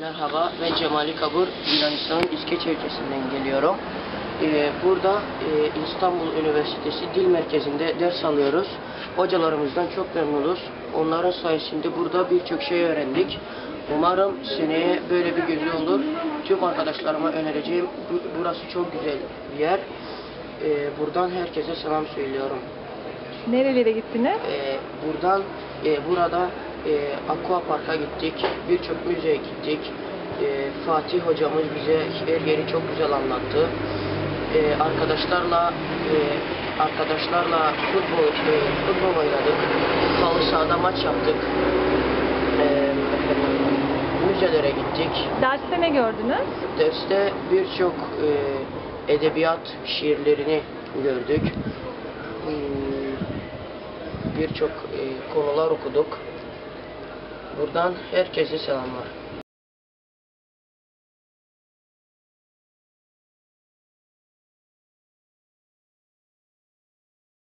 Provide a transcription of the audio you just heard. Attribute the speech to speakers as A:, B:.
A: Merhaba, ben Cemali Kabur, Yunanistan'ın İskeç ülkesinden geliyorum. Ee, burada e, İstanbul Üniversitesi Dil Merkezi'nde ders alıyoruz. Hocalarımızdan çok memnunuz. Onların sayesinde burada birçok şey öğrendik. Umarım seneye böyle bir gözü olur. Tüm arkadaşlarıma önereceğim. Bu- Burası çok güzel bir yer. Ee, buradan herkese selam söylüyorum.
B: Nerelere gittiniz?
A: Ee, buradan e, burada e, Aqua Park'a gittik. Birçok müzeye gittik. Ee, Fatih hocamız bize her yeri çok güzel anlattı. Ee, arkadaşlarla e, arkadaşlarla futbol e, futbol oynadık. Halı sahada maç yaptık. Ee, müzelere gittik.
B: Derste ne gördünüz?
A: Derste birçok e, edebiyat şiirlerini gördük. Hmm, Birçok e, konular okuduk. Buradan herkese selamlar.